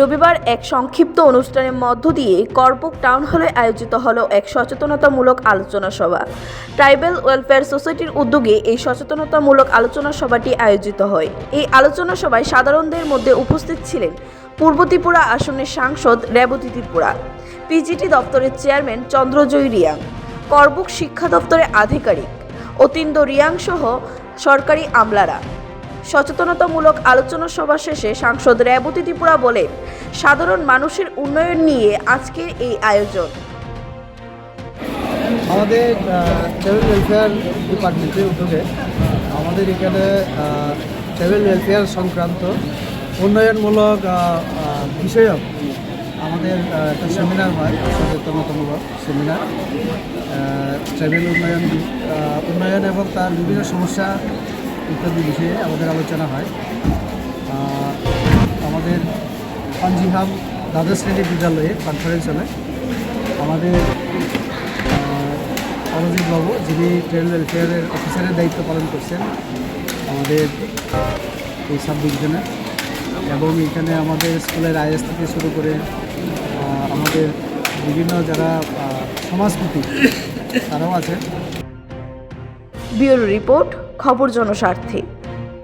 রবিবার এক সংক্ষিপ্ত অনুষ্ঠানের মধ্য দিয়ে করপোক টাউন হলে আয়োজিত হলো এক সচেতনতামূলক আলোচনা সভা। ট্রাইবেল ওয়েলফেয়ার সোসাইটির উদ্যোগে এই সচেতনতামূলক আলোচনা সভাটি আয়োজিত হয়। এই আলোচনা সভায় সাধারণদের মধ্যে উপস্থিত ছিলেন পূর্ব ত্রিপুরা আসনের সাংসদ রেবতী ত্রিপুরা পিজিটি দপ্তরের চেয়ারম্যান চন্দ্রজয় রিয়াং করবুক শিক্ষা দপ্তরের আধিকারিক অতীন্দ্র রিয়াং সহ সরকারি আমলারা। সচেতনতামূলক আলোচনা সভা শেষে সাংসদ রেবতী ত্রিপুরা বলেন সাধারণ মানুষের উন্নয়ন নিয়ে আজকের এই আয়োজন। আমাদের ট্রাভেল ওয়েলফেয়ার ডিপার্টমেন্টের উদ্যোগে আমাদের এখানে ট্রাভেল ওয়েলফেয়ার সংক্রান্ত উন্নয়নমূলক বিষয়ক আমাদের একটা সেমিনার হয় সচেতনতামূলক সেমিনার। ট্রাভেল উন্নয়ন উন্নয়ন এবং তার বিভিন্ন সমস্যা ইত্যাদি বিষয়ে আমাদের আলোচনা হয়। আমাদের পাঞ্জিহাম দ্বাদশ শ্রেণির বিদ্যালয়ে কনফারেন্স হলে আমাদের অরজিৎ বাবু, যিনি ট্রেন ওয়েলফেয়ারের অফিসারের দায়িত্ব পালন করছেন, আমাদের এই সাব এবং এখানে আমাদের স্কুলের আইএস থেকে শুরু করে আমাদের বিভিন্ন যারা সমাজপতি, তারাও আছেন। ব্যুরো রিপোর্ট, খবর জনস্বার্থে।